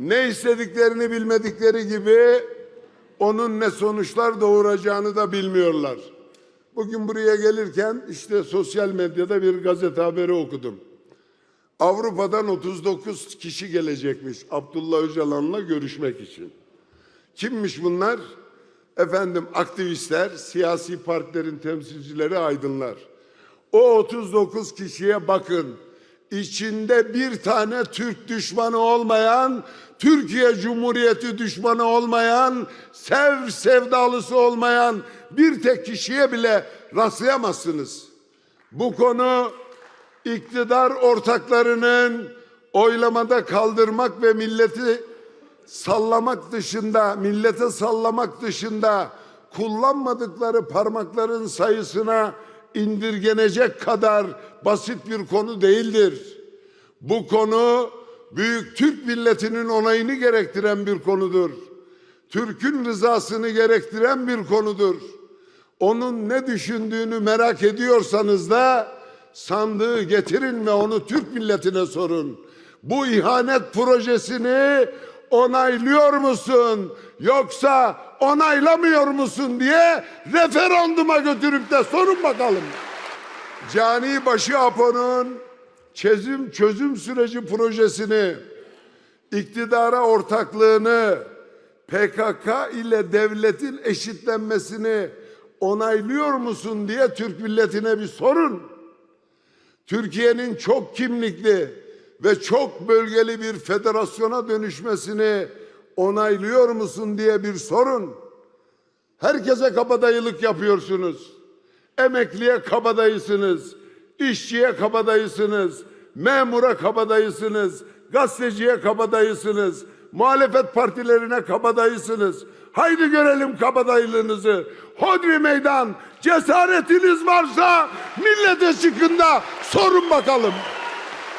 ne istediklerini bilmedikleri gibi onun ne sonuçlar doğuracağını da bilmiyorlar. Bugün buraya gelirken işte sosyal medyada bir gazete haberi okudum. Avrupa'dan 39 kişi gelecekmiş Abdullah Öcalan'la görüşmek için. Kimmiş bunlar? Efendim aktivistler, siyasi partilerin temsilcileri, aydınlar. O 39 kişiye bakın. İçinde bir tane Türk düşmanı olmayan, Türkiye Cumhuriyeti düşmanı olmayan, sev sevdalısı olmayan bir tek kişiye bile rastlayamazsınız. Bu konu iktidar ortaklarının oylamada kaldırmak ve milleti sallamak dışında, millete sallamak dışında kullanmadıkları parmakların sayısına indirgenecek kadar basit bir konu değildir. Bu konu büyük Türk milletinin onayını gerektiren bir konudur. Türk'ün rızasını gerektiren bir konudur. Onun ne düşündüğünü merak ediyorsanız da sandığı getirin ve onu Türk milletine sorun. Bu ihanet projesini onaylıyor musun yoksa onaylamıyor musun diye referanduma götürüp de sorun bakalım. Cani Başı Apo'nun çözüm çözüm süreci projesini iktidara ortaklığını PKK ile devletin eşitlenmesini onaylıyor musun diye Türk milletine bir sorun. Türkiye'nin çok kimlikli ve çok bölgeli bir federasyona dönüşmesini onaylıyor musun diye bir sorun. Herkese kabadayılık yapıyorsunuz. Emekliye kabadayısınız, işçiye kabadayısınız, memura kabadayısınız, gazeteciye kabadayısınız, muhalefet partilerine kabadayısınız. Haydi görelim kabadayılığınızı. Hodri meydan, cesaretiniz varsa millete çıkın da sorun bakalım.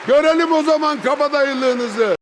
Görelim o zaman kabadayılığınızı.